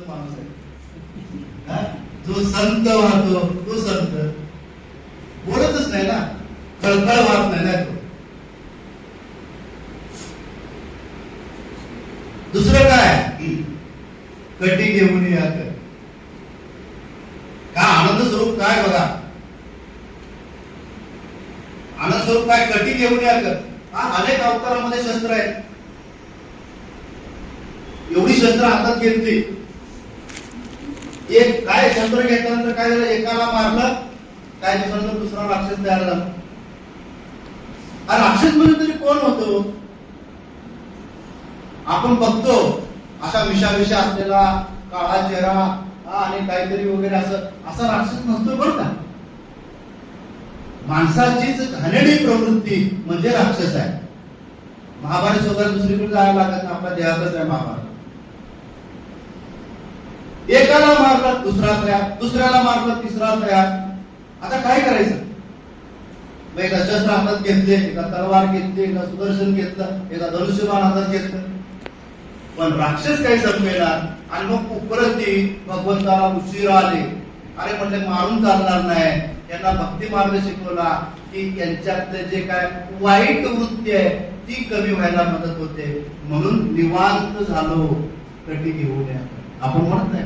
संत माणूस आहे. जो संत वाहतो तो संत. बोलतच नाही ना. खळखळ वाहत नाही ना तो. दुसरं काय? कटी घेऊन या का आनंद स्वरूप काय बघा? आनंद स्वरूप काय? कटी घेऊन या कर हा अनेक अवतारामध्ये शस्त्र आहेत. एवढी शस्त्र हातात घेतली. एक काय शस्त्र घेतल्यानंतर काय झालं? एकाला मारलं काय दिवसानंतर दुसरा राक्षस तयार झाला हा राक्षस म्हणजे तरी कोण होतो? आपण बघतो असा विषाविषा असलेला काळा चेहरा आणि काहीतरी वगैरे असं असा राक्षस नसतो बरं का. माणसाचीच घाणेडी प्रवृत्ती म्हणजे राक्षस आहे. महाभारत स्वतः दुसरीकडे जायला लागत आपल्या देहातच आहे महाभारत. एकाला मारला दुसरा तयार दुसऱ्याला मारला तिसरा तयार. आता काय करायचं? मग एका शस्त्र हातात घेतले एका तलवार घेतली एका सुदर्शन घेतलं एका धनुष्यबाण हातात घेतलं. पण राक्षस काही संपलेला आणि मग परत ती भगवंताला उशीर आले. अरे म्हणले मारून चालणार नाही. यांना भक्ती मार्ग शिकवला की यांच्यातले जे काय वाईट वृत्ती आहे ती कमी व्हायला मदत होते. म्हणून निवांत झालो. कटी घेऊन या आपण म्हणत नाही.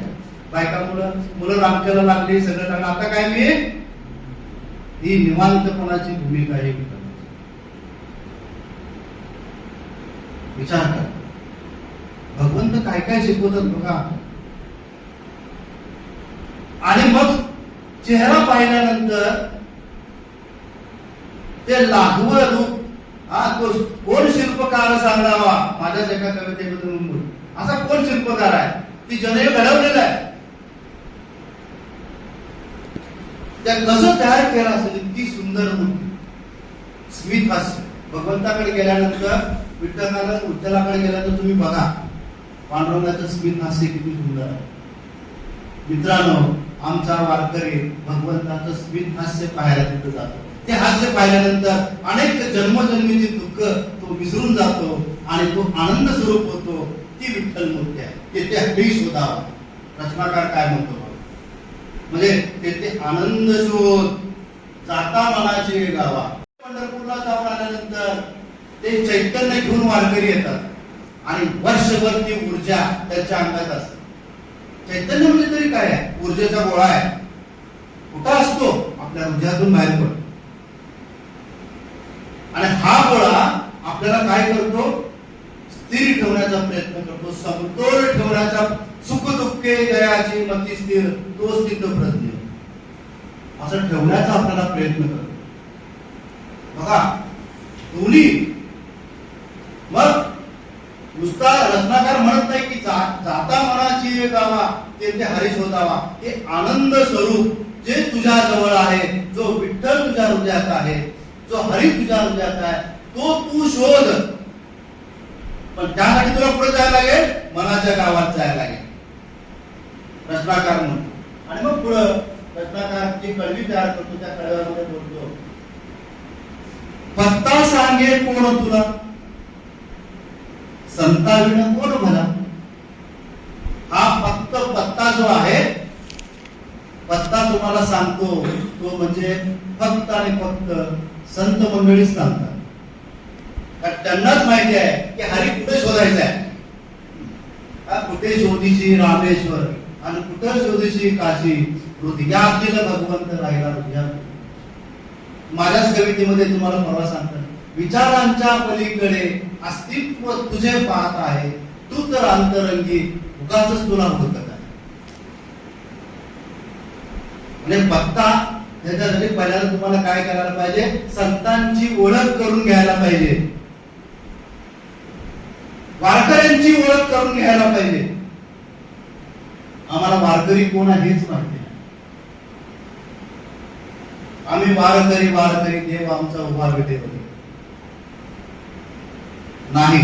बायका मुलं? मुलं रामकेला लागली सगळं लागलं आता काय मी? ही निवांतपणाची भूमिका आहे? विचार कर. भगवंत काय काय शिकवतात बघा. आणि मग चेहरा पाहिल्यानंतर ते लाघव रूप हा कोण शिल्पकार सांगावा? माझ्याच एका कवितेबद्दल असा कोण शिल्पकार आहे? ती जनय घडवलेला आहे. त्या कसं तयार केलं असेल इतकी सुंदर मूर्ती? स्मित हास्य. भगवंताकडे गेल्यानंतर विठ्ठलाला विठ्ठलाकडे गेल्यानंतर तुम्ही बघा पांडुरंगाचं स्मित हास्य किती सुंदर आहे. मित्रांनो आमचा वारकरी भगवंताचं स्मित हास्य पाहायला तिथं जातो. ते हास्य पाहिल्यानंतर अनेक जन्मजन्मीचे दुःख तो विसरून जातो आणि तो आनंद स्वरूप होतो. ती विठ्ठल मूर्ती आहे. तेथे हट्टी शोधावा. रचनाकार काय म्हणतो? म्हणजे तेथे आनंद शोध. जाता मनाचे गावा. पंढरपूरला जाऊन आल्यानंतर ते चैतन्य घेऊन वारकरी येतात. आणि वर्षभर ती ऊर्जा त्यांच्या अंगात असते. चैतन्य म्हणजे तरी काय आहे? ऊर्जेचा गोळा आहे. कुठं असतो? आपल्या हृदयातून बाहेर पडतो. आणि हा गोळा आपल्याला काय करतो? स्थिर ठेवण्याचा प्रयत्न करतो. समतोल ठेवण्याचा सुख दुःखे जयाची मती स्थिर तो स्थित प्रज्ञ. असं ठेवण्याचा आपल्याला प्रयत्न करतो. बघा दोन्ही. मग नुसता रत्नाकार म्हणत नाही की जा- जाता मनाची गावा तेथे हरीश होतावा हे आनंद स्वरूप जे तुझ्या जवळ आहे जो विठ्ठल तुझ्या हृदयात आहे जो हरी तुझ्या हृदयात आहे तो तू शोध. पण त्यासाठी तुला पुढे जायला लागेल मनाच्या गावात जायला लागेल. रचनाकार म्हणून. आणि मग पुढं रत्नाकार जी कळवी तयार करतो त्या कळव्यामध्ये बोलतो. पत्ता सांगे कोण तुला? संताविण कोण म्हणा हा फक्त पत्ता जो आहे पत्ता तुम्हाला सांगतो. तो म्हणजे फक्त आणि फक्त संत मंडळीच सांगतात. त्यांनाच माहिती आहे की हरी कुठे शोधायचा आहे. कुठे शोधीशी रामेश्वर आणि कुठे शोधीशी काशी हृदयात भगवंत राहिला हृदयात माझ्याच कवितेमध्ये तुम्हाला परवा सांगतात विचारांच्या पलीकडे अस्तित्व तुझे पाहत आहे. तू तर अंतरंगी उगाच तुला होत काय म्हणजे बघता त्याच्यासाठी पहिल्यांदा तुम्हाला काय करायला पाहिजे? संतांची ओळख करून घ्यायला पाहिजे. वारकऱ्यांची ओळख करून घ्यायला पाहिजे. आम्हाला वारकरी कोण आहे हेच माहिती आम्ही वारकरी वारकरी देव आमचा उभा देव नाही.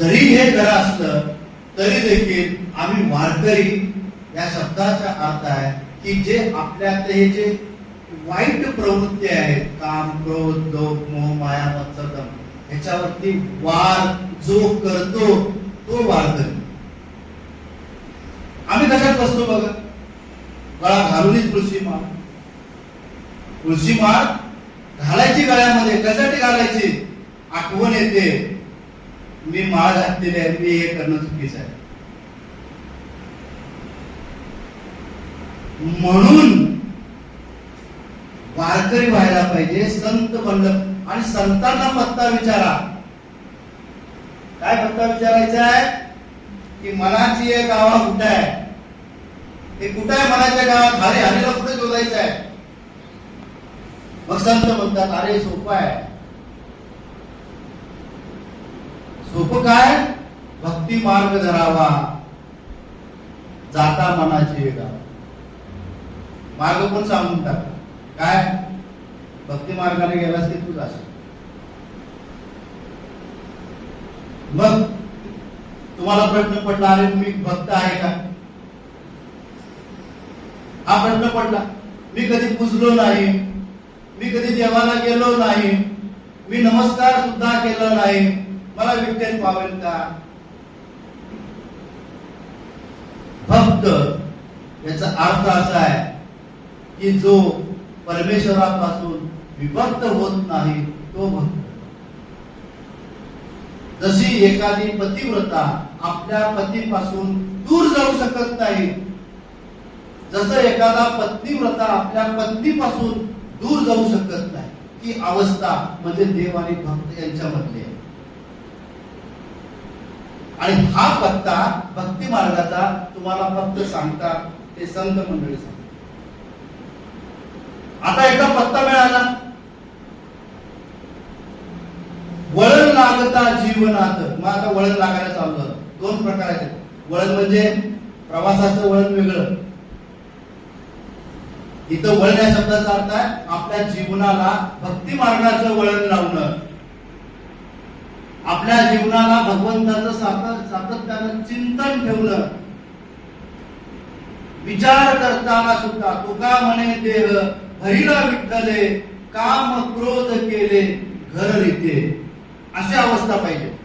जरी हे खरं असलं तरी देखील आम्ही वारकरी या शब्दाचा अर्थ आहे की जे आपल्यातले हे जे वाईट प्रवृत्ती आहेत काम क्रोध लोक मोह माया मत्सरम ह्याच्यावरती वार जो करतो तो वारकरी बसतो बघा? गळा घालूनच तुळशी माळ. तुळशी माळ घालायची गळ्यामध्ये. कशासाठी घालायची? आठवण येते. मी माळ घातलेली आहे मी हे करणं चुकीचं आहे. म्हणून वारकरी व्हायला पाहिजे संत बनलं आणि संतांना पत्ता विचारा. काय पत्ता विचारायचा आहे? की मनाची एक गावा कुठं आहे? ते कुठं आहे मनाच्या गावात? हरे हरीला कुठे शोधायचं आहे? मग संत म्हणतात अरे सोपं आहे. सोपं काय? भक्ती मार्ग धरावा. जाता मनाची एक गावा मार्ग पण सांगून टाक काय? भक्ती मार्गाने गेलास की तू जाशील? मग तुम्हाला प्रश्न पडला अरे मी भक्त आहे का? हा प्रश्न पडला. मी कधी पुजलो नाही मी कधी देवाला गेलो नाही मी नमस्कार सुद्धा केला नाही. मला विठ्ठल पावेल का? भक्त याचा अर्थ असा आहे की जो परमेश्वरापासून विभक्त होत नाही तो भक्त जशी एखादी पतिव्रता आपल्या पतीपासून दूर जाऊ शकत नाही जसं एखादा पत्नीव्रता आपल्या पत्नीपासून दूर जाऊ शकत नाही ती अवस्था म्हणजे देव आणि भक्त यांच्यामधली आहे. आणि हा पत्ता भक्ती मार्गाचा तुम्हाला फक्त सांगतात ते संत मंडळी सांगतात. आता एकदा पत्ता मिळाला. वळण लागता जीवनात. मग आता वळण लागायला चालू झालं. दोन प्रकार आहेत. वळण म्हणजे प्रवासाचं वळण वेगळं. इथं वळण या शब्दाचा अर्थ आहे आपल्या जीवनाला भक्ती मार्गाचं वळण लावणं. आपल्या जीवनाला भगवंताचं सातत सातत्यानं चिंतन ठेवणं. विचार करताना सुद्धा तुका म्हणे देह भैला विठ्ठले काम क्रोध केले घर रीते. अशी अवस्था पाहिजे.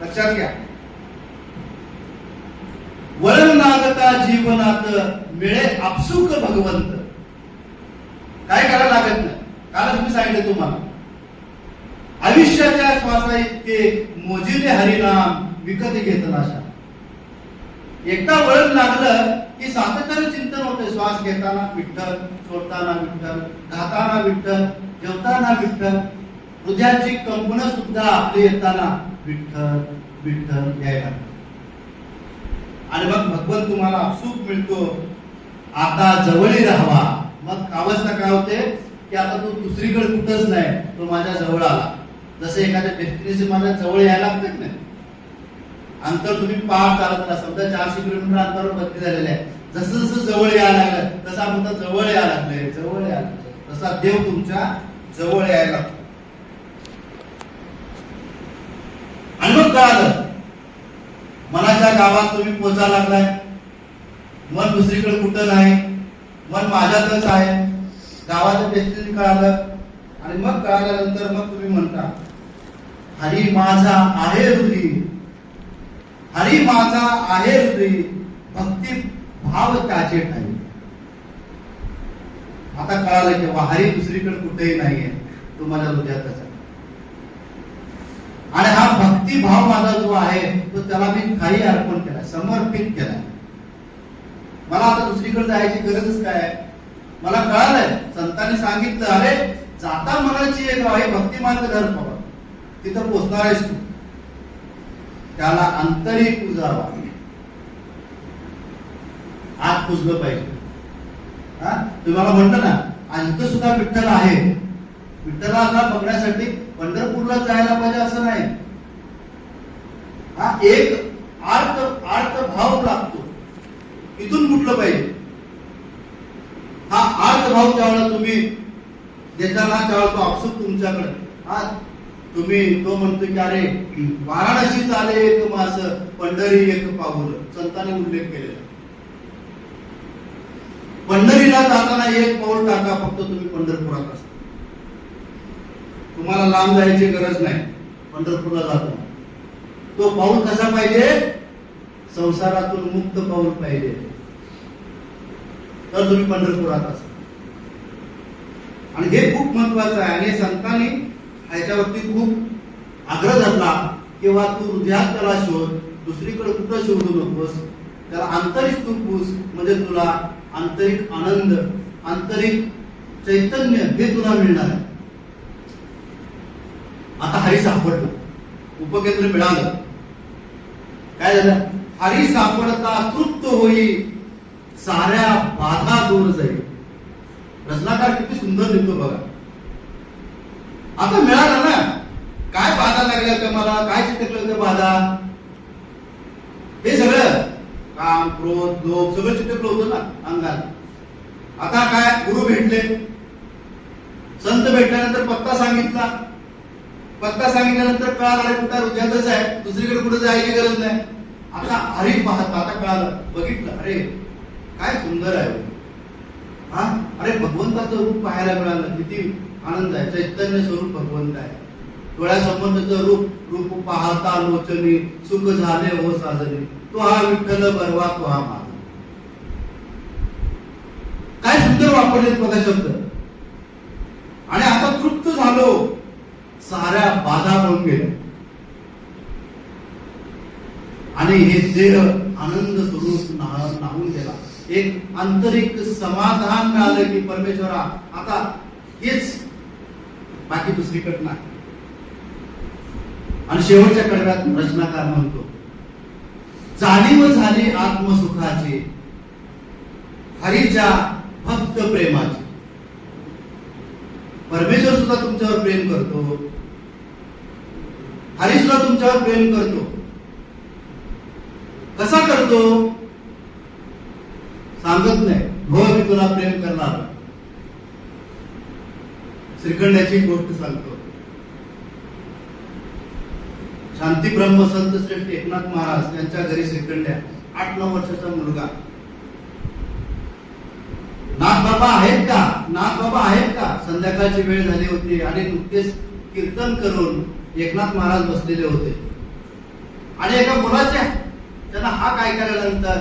लक्षात घ्या. वळण लागता जीवनात मिळे आपसुक भगवंत. काय करायला लागत नाही? कालच मी सांगितलं तुम्हाला. आयुष्याच्या श्वासा इतके मोजिले हरिनाम विकत घेत नाशा. एकदा वळण लागलं की सातत्याने चिंतन होते. श्वास घेताना विठ्ठल सोडताना विठ्ठल घाताना विठ्ठल जेवताना विठ्ठल. हृदयाची कंपन सुद्धा आपली येताना विठ्ठल विठ्ठल यायला. आणि मग भगवंत तुम्हाला सुख मिळतो. आता जवळी राहावा. मग अवस्था काय होते? की आता तो दुसरीकडे कुठंच नाही तो माझ्या जवळ आला. जसं एखाद्या व्यक्तीने माझ्या जवळ यायला लागत नाही अंतर तुम्ही पार चालत राहा. समजा चारशे किलोमीटर अंतरावर बदली झालेले आहे. जसं जसं जवळ यायला लागलं तसं आपण जवळ यायला लागले जवळ यायला तसा देव तुमच्या जवळ यायला लागतो आणि मग कळालं. मनाच्या गावात तुम्ही पोचा लागलाय. मन दुसरीकडे कुठं नाही. मन माझ्यातच आहे. गावाच्या व्यक्तीने कळालं. आणि मग कळाल्यानंतर मग तुम्ही म्हणता हरी माझा आहे हृदय. हरी माझा आहे हृदय. भक्ती भाव त्याचे ठाई आता कळालं की हरी दुसरीकडे कुठेही नाहीये. तो माझ्या हृदयातच आणि हा भक्ती भाव माझा जो आहे तो त्याला मी काही अर्पण केला समर्पित केला. मला आता दुसरीकडे जायची गरजच काय मला कळालंय संतांनी सांगितलं अरे जाता मनाची एक आहे भक्ती मार्ग धर्म तिथं पोचणार आहेस तू. त्याला अंतरी पुजावा आत पुजलं पाहिजे. हा? तुम्हाला म्हणलं ना आणि इथं सुद्धा विठ्ठल आहे. विठ्ठलाला बघण्यासाठी पंढरपूरला जायला पाहिजे असं नाही. हा एक आर्त आर्त भाव लागतो. इथून कुठलं पाहिजे? हा आर्त भाव त्यावेळेला तुम्ही देताना त्यावेळेला तो आपसूक तुमच्याकडे. हा तुम्ही तो म्हणतो की अरे वाराणसी चाले एक मास पंढरी एक पाऊल. संतांनी उल्लेख केलेला. पंढरीला जाताना एक पाऊल टाका फक्त तुम्ही पंढरपुरात असता. तुम्हाला लांब जायची गरज नाही. पंढरपूरला जातो. तो पाऊल कसा पाहिजे? संसारातून मुक्त पाऊल पाहिजे. तर तुम्ही पंढरपुरात असाल आणि हे खूप महत्वाचं आहे. आणि संतांनी ह्याच्यावरती खूप आग्रह धरला किंवा तू हृदयात त्याला शोध. दुसरीकडे कुठं शोधू नकोस? त्याला आंतरिक तू पूस म्हणजे तुला आंतरिक आनंद आंतरिक चैतन्य हे तुला मिळणार. आहे आता हरी सापडलं. उपकेंद्र मिळालं. काय झालं? हरी सापडता तृप्त होई साऱ्या बाधा दूर जाईल. रचनाकार किती सुंदर लिहितो बघा. आता मिळालं ना? काय बाधा लागल्या होत्या मला? काय चिटकलं होत्या बाधा? हे सगळं काम क्रोध लोभ सगळं चिटकलं होतं ना अंगात. आता काय गुरु भेटले? संत भेटल्यानंतर पत्ता सांगितला. पत्ता सांगितल्यानंतर कळाला अरे कुठं हृदयातच आहे. दुसरीकडे कुठे जायची गरज नाही. आता अरे पाहता आता कळालं बघितलं अरे काय सुंदर आहे. हा? अरे भगवंताचं रूप पाहायला मिळालं. किती आनंद आहे. चैतन्य स्वरूप भगवंत आहे. डोळ्यासंबंधचं रूप रूप पाहता लोचने सुख झाले हो साजने. तो हा विठ्ठल बरवा तो हा माझा काय सुंदर वापरलेत बघा शब्द. आणि आता तृप्त झालो. साऱ्या बाधा होऊन गेल्या. आणि हे देह आनंद स्वरूप नाहून गेला. एक आंतरिक समाधान मिळालं की परमेश्वरा आता हेच बाकी दुसरीकडे नाही. आणि शेवटच्या कडव्यात रचनाकार म्हणतो जाणीव झाली आत्मसुखाची हरीच्या भक्त प्रेमाची. परमेश्वर सुद्धा तुमच्यावर प्रेम करतो. हरीशला तुमच्यावर प्रेम करतो. कसा करतो? सांगत नाही. हो मी तुला प्रेम करणार. श्रीखंडाची गोष्ट सांगतो. शांती ब्रह्म संत श्रेष्ठ एकनाथ महाराज यांच्या घरी श्रीखंड्या आठ नऊ वर्षाचा मुलगा. नाथ बाबा आहेत का? नाथ बाबा आहेत का? संध्याकाळची वेळ झाली होती. आणि नुकतेच कीर्तन करून एकनाथ महाराज बसलेले होते. आणि एका मुलाच्या त्यांना हाक नंतर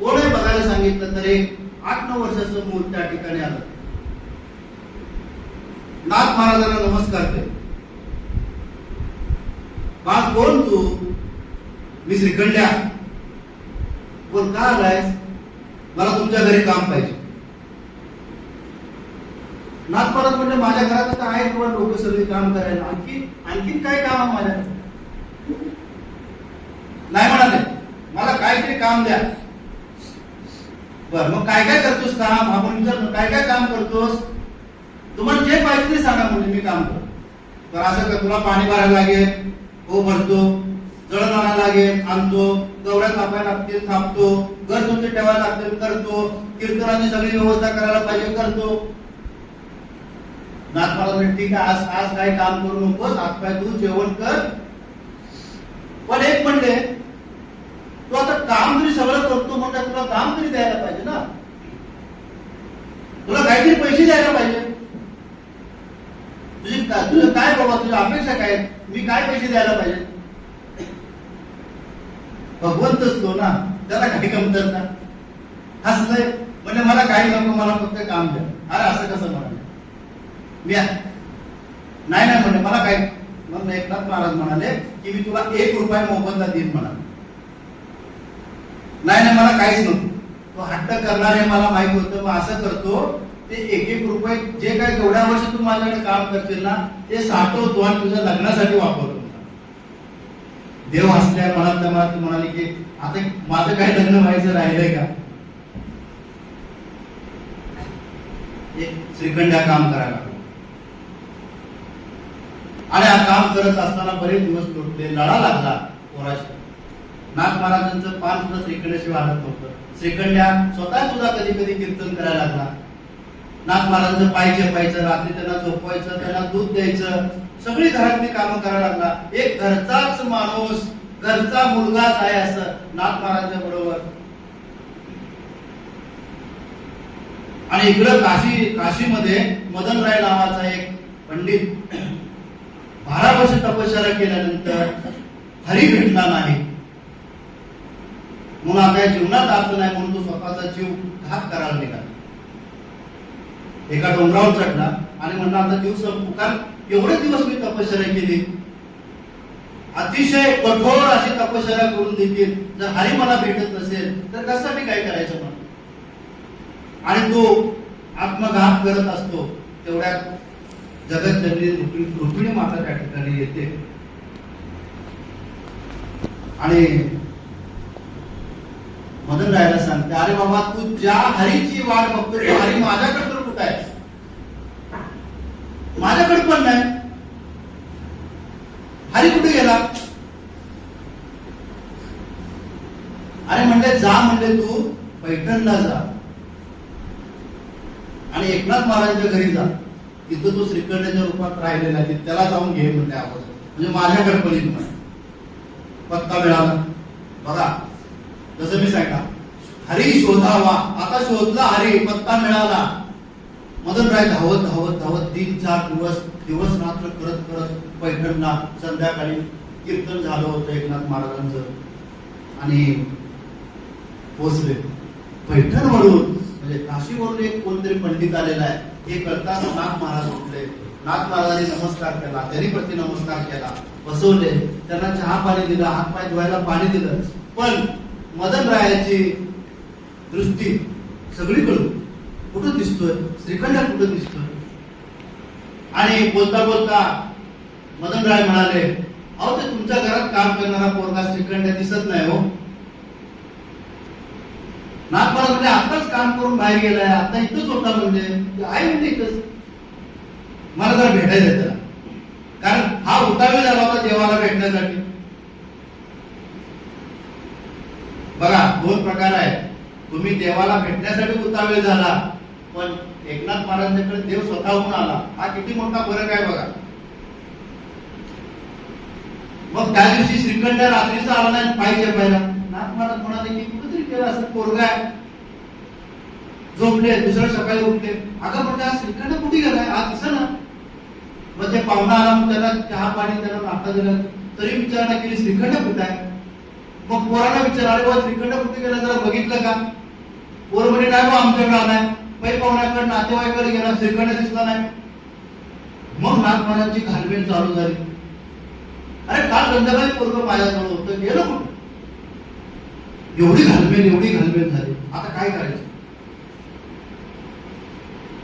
कोणी बघायला सांगितलं तर एक आठ नऊ वर्षाचं मूल त्या ठिकाणी आलं. नाथ महाराजांना नमस्कार केले बाळ कोण तू? मी श्रीखंड्या बोल का आलायस? मला तुमच्या घरी काम पाहिजे. नाथ परत म्हणजे माझ्या घरात आता आहे किंवा लोक सगळे काम करायला. आणखी आणखी काय काम आहे माझ्या नाही म्हणाले. मला काहीतरी काम द्या. बर मग काय काय करतोस काम? आपण विचारतो काय काय काम करतोस? तुम्हाला जे पाहिजे ते सांगा म्हणजे मी काम करतो तर असं का तुला पाणी भरायला लागेल हो भरतो जळण आणायला लागेल आणतो गवऱ्या थापायला लागतील थांबतो घर तुमचे ठेवायला लागतील करतो कीर्तनाची सगळी व्यवस्था करायला पाहिजे करतो. नाथ मला म्हणे, ठीक आहे आज आज काय काम करू नकोस हातपाय तू जेवण कर. पण एक म्हणले तू आता काम तरी सगळं करतो म्हणजे तुला काम तरी द्यायला पाहिजे ना. तुला काहीतरी पैसे द्यायला पाहिजे. तुझी तुझं काय बाबा तुझी अपेक्षा काय? मी काय पैसे द्यायला पाहिजे? भगवंत असतो ना त्याला काही कमतरता हसलंय. म्हणजे मला काही नको मला फक्त काम द्या. अरे असं कसं म्हणाले? मी नाही नाही म्हणे मला काय? मग एकनाथ महाराज म्हणाले की मी तुला एक रुपया मोबदला देईन म्हणाले. नाही नाही मला काहीच नको तो हट्ट करणार हे मला माहीत होतं मग असं करतो ते एक एक रुपये जे काय तेवढ्या वर्ष तू माझ्याकडे काम करशील ना ते साठवतो आणि तुझ्या लग्नासाठी वापरतो. देव असल्या हसल्या मला तू म्हणाले की आता माझं काय लग्न व्हायचं राहिलंय का? श्रीखंड काम करायला. आणि हा काम करत असताना बरेच दिवस लोटले लढा लागला कोराशी नाथ महाराजांचं पान सुद्धा श्रीखंडाशी वाढत नव्हतं. श्रीखंड्या स्वतः सुद्धा कधी कधी कीर्तन करायला लागला. नाथ महाराजांचं पाय चेपायचं रात्री त्यांना झोपवायचं त्यांना दूध द्यायचं सगळी घरातली कामं करायला लागला. एक घरचाच माणूस घरचा मुलगाच आहे असं नाथ महाराजांच्या बरोबर? आणि इकडं काशी काशीमध्ये मदनराय नावाचा एक पंडित बारा वर्ष तपश्चर्या केल्यानंतर हरी भेटला नाही. म्हणून आता जीवनात अर्थ नाही म्हणून तो स्वतःचा जीव घात करायला निघाला. एका डोंगरावर चढला आणि म्हणला आता जीव संपू कारण एवढे दिवस मी तपश्चर्या केली. अतिशय कठोर अशी तपश्चर्या करून देखील जर हरी मला भेटत नसेल तर कसं मी काय करायचं म्हणून? आणि तो आत्मघात करत असतो तेवढ्या जगत जननी रुक्मिणी माता त्या ठिकाणी येते. आणि मदन रायला सांगते अरे बाबा तू ज्या हरीची वाट बघतोय तो हरी माझ्याकडे तर कुठं आहे? माझ्याकडे पण नाही. हरी कुठे गेला? अरे म्हणले जा म्हणले तू पैठणला जा. आणि एकनाथ महाराजांच्या घरी जा. तिथं तो श्रीखंडाच्या रूपात राहिलेला आहे. त्याला जाऊन घे म्हणले आपण म्हणजे माझ्या पण पत्ता मिळाला. बघा. जसं मी सांगा हरी शोधावा. आता शोधला हरी. पत्ता मिळाला. मदन राय धावत धावत धावत तीन चार दिवस दिवस रात्र करत करत पैठणला संध्याकाळी कीर्तन झालं होतं एकनाथ महाराजांचं. आणि पोचले. पैठण म्हणून. म्हणजे काशीवरून एक कोणतरी पंडित आलेला आहे. हे करताना नाथ महाराज उठले. नाथ महाराजांनी नमस्कार केला त्यांनी प्रति नमस्कार केला बसवले. त्यांना चहा पाणी दिलं हात पाय धुवायला पाणी दिलं. पण मदन रायाची दृष्टी सगळीकडून कुठं दिसतोय? श्रीखंड कुठं दिसतोय? आणि बोलता बोलता मदन राय म्हणाले अहो ते तुमच्या घरात काम करणारा पोरगा श्रीखंड दिसत नाही हो. नाथ म्हणजे आताच काम करून बाहेर गेलाय. आता इथंच होता म्हणजे. आहे म्हणजे इथंच. मला जरा भेटायचं त्याला कारण हा उतावी झाला होता देवाला भेटण्यासाठी. बघा दोन प्रकार आहेत. तुम्ही देवाला भेटण्यासाठी उतावे झाला पण एकनाथ महाराजांकडे देव स्वतःहून आला. हा किती मोठा फरक आहे बघा. मग त्या दिवशी श्रीखंड रात्रीचा आला नाही पाहिजे पहिला. नाथ महाराज म्हणाले की असं पोरगा आहे. झोपले दुसऱ्या सकाळी उठले अगं म्हणजे आज श्रीखंड कुठे गेलाय? आज असं ना. मग ते पाहुणा आला मग त्याला चहा पाणी त्याला नाश्ता दिला. तरी विचारणा केली श्रीखंड कुठे आहे? मग पोराला विचार अरे बा श्रीखंड कुठे गेला? जरा बघितलं का? पोर म्हणे नाही बा आमच्याकडे आलाय. पै पाहुण्याकडे नातेवाईकडे गेला श्रीखंड दिसला नाही. मग नाथ घालमेल चालू झाली. अरे काल संध्याकाळी पोरग माझ्याजवळ होतं. गेलं कुठं? एवढी घालमेल एवढी घालमेल झाली. आता काय करायचं?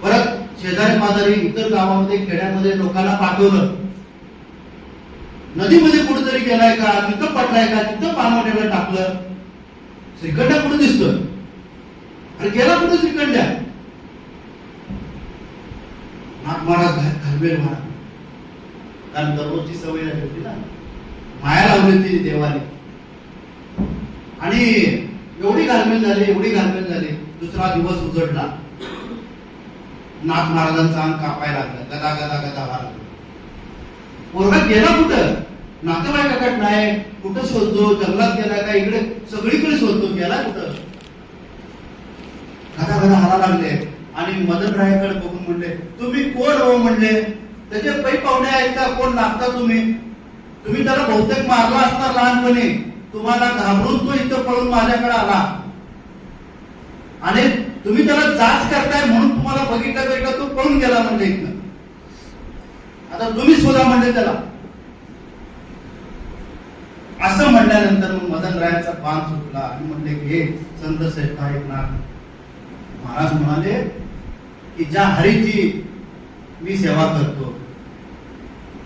परत शेजारी पाजारी इतर गावामध्ये खेड्यामध्ये लोकांना पाठवलं. नदीमध्ये कुठेतरी गेलाय का? तिथं पडलाय का? तिथं पानवट्याला टाकलं. श्रीखंड कुठे दिसतोय अरे गेला कुठे श्रीखंड्या नाथ महाराज घालमेल महाराज कारण दररोजची सवय झाली होती ना. माया लावली होती देवाने. आणि एवढी घालमेल झाली एवढी घालमेल झाली दुसरा दिवस उजडला. नाथ महाराजांचा अंग कापायला लागला गदा गदा गदा भारत पोरगा गेला कुठं? नातेवाईकाकडे नाही कुठं शोधतो? जंगलात गेला का? इकडे सगळीकडे शोधतो गेला कुठं? गदा गदा हाला लागले. आणि मदन रायाकडे बघून म्हणले तुम्ही कोण हो? म्हणले त्याचे पै पाहुणे आहेत का? कोण लागता तुम्ही? तुम्ही त्याला बहुतेक मारला असणार लहानपणी. तुम्हाला घाबरून तो इथं पळून माझ्याकडे आला. आणि तुम्ही त्याला जाच करताय म्हणून तुम्हाला बघितलं तरी तो पळून गेला म्हणजे इथं आता तुम्ही शोधा म्हणजे त्याला. असं म्हणल्यानंतर मग मदन रायाचा बाण सुटला. आणि म्हणले हे संत श्रेष्ठ महाराज म्हणाले की ज्या हरीची मी सेवा करतो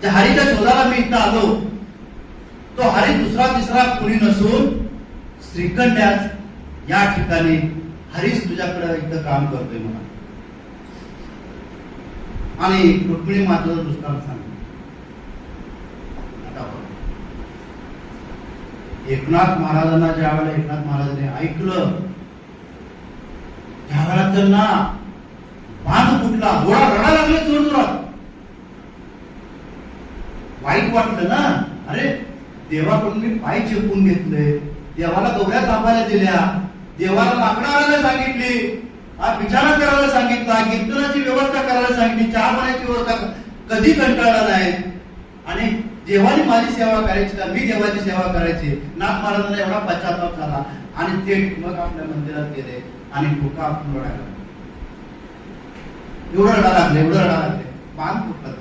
ज्या हरीच्या शोधाला मी इथं आलो. तो हरी दुसरा तिसरा कोणी नसून श्रीखंड्यात या ठिकाणी हरीच तुझ्याकडे इथं काम करतोय मला आणि रुक्मिणी मातेचा दृष्टांत सांग. आता एकनाथ महाराजांना ज्या वेळेला एकनाथ महाराजांनी ऐकलं त्यावेळेला त्यांना बांध फुटला डोळा रडा लागले जोर जोरात वाईट वाटलं ना? अरे देवाकडून मी पाय चिरपून घेतले देवाला दोऱ्या थांबायला दिल्या. देवाला लाकडं आणायला सांगितली. हा बिछाना करायला सांगितला. कीर्तनाची व्यवस्था करायला सांगितली. चहा पाण्याची व्यवस्था कधी कंटाळला नाही. आणि देवाने माझी सेवा करायची का? मी देवाची सेवा करायची. नाथ महाराजांना एवढा पश्चाताप झाला. आणि ते मग आपल्या मंदिरात गेले. आणि डोका आपण रडायला एवढं रडा लागले एवढं रडा लागले. बांध फुटला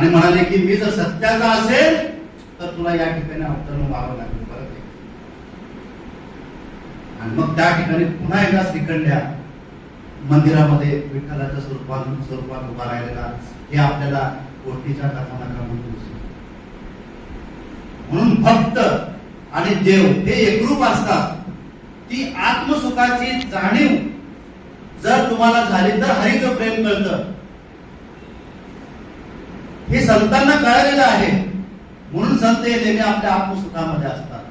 आणि म्हणाले की मी जर सत्याचा असेल तर तुला या ठिकाणी अवतरण व्हावं लागेल. परत आणि मग त्या ठिकाणी पुन्हा एकदा श्रीखंड्या मंदिरामध्ये विठ्ठलाच्या स्वरूपात स्वरूपात उभा राहिलेला. हे आपल्याला गोष्टीच्या कथानकामधून दिसतं. म्हणून भक्त आणि देव हे एकरूप असतात. ती आत्मसुखाची जाणीव जर तुम्हाला झाली तर हरीचं प्रेम कळतं. हे संतांना कळलेलं आहे. म्हणून संत हे नेहमी आपल्या आत्मसुखामध्ये असतात.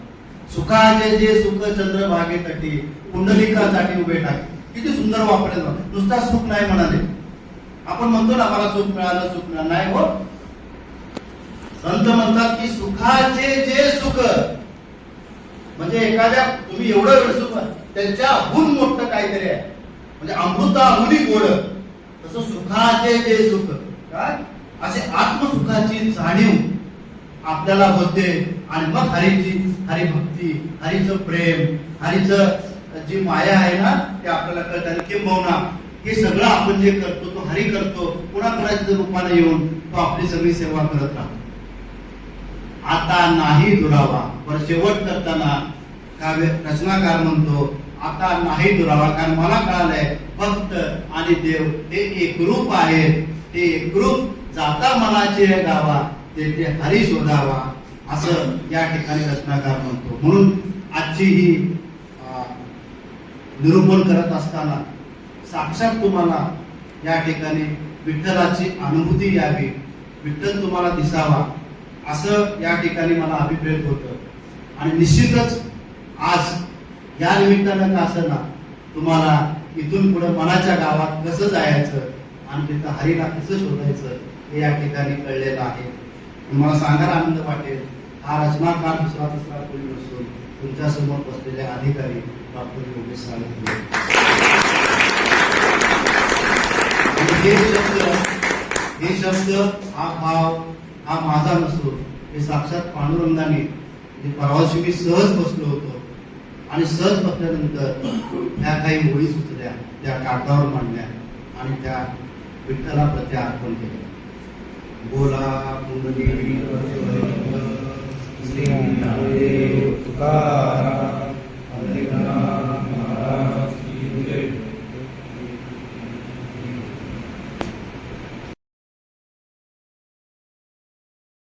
सुखाचे जे सुख चंद्र भागे तटी कुंडलिकासाठी उभे टाके किती सुंदर वापरेल नुसता सुख नाही म्हणाले. आपण म्हणतो ना मला सुख मिळालं सुख मिळालं. नाही हो. संत म्हणतात की सुखाचे जे सुख म्हणजे एखाद्या तुम्ही एवढं वेळ सुख त्याच्याहून मोठं काहीतरी आहे. म्हणजे अमृताहुनी गोड. तसं सुखाचे जे सुख काय? असे आत्मसुखाची जाणीव आपल्याला होते आणि मग हरीची हरिभक्ती हरीचं प्रेम हरीचं जी माया आहे ना ते आपल्याला कळत. आणि किंबहुना हे सगळं आपण जे करतो तो हरी करतो पुन्हा कुणाच्या रूपाने येऊन तो आपली सगळी सेवा करत राहतो. आता नाही दुरावा पण शेवट करताना काव्य रचनाकार म्हणतो आता नाही दुरावा कारण मला कळालंय भक्त आणि देव हे एकरूप आहेत ते एकरूप जाता मनाचे गावा तेथे हरी शोधावा असं या ठिकाणी रचनाकार म्हणतो. म्हणून आजची ही निरूपण करत असताना साक्षात तुम्हाला या ठिकाणी विठ्ठलाची अनुभूती यावी विठ्ठल तुम्हाला दिसावा असं या ठिकाणी मला अभिप्रेत होतं. आणि निश्चितच आज या निमित्तानं का असं ना तुम्हाला इथून पुढे मनाच्या गावात कसं जायचं आणि तिथं हरीला कसं शोधायचं हे या ठिकाणी कळलेलं आहे. मला सांगायला आनंद वाटेल. हा रचनाकार दुसरा तिसरा कोणी नसून तुमच्यासमोर बसलेले अधिकारी डॉक्टर योगेश हे शब्द हे शब्द हा भाव हा माझा नसून हे साक्षात पांडुरंगाने परवाशी मी सहज बसलो होतो. आणि सहज बसल्यानंतर ह्या काही ओळी सुचल्या त्या कागदावर मांडल्या आणि त्या विठ्ठला प्रती अर्पण केल्या बोला तुकारा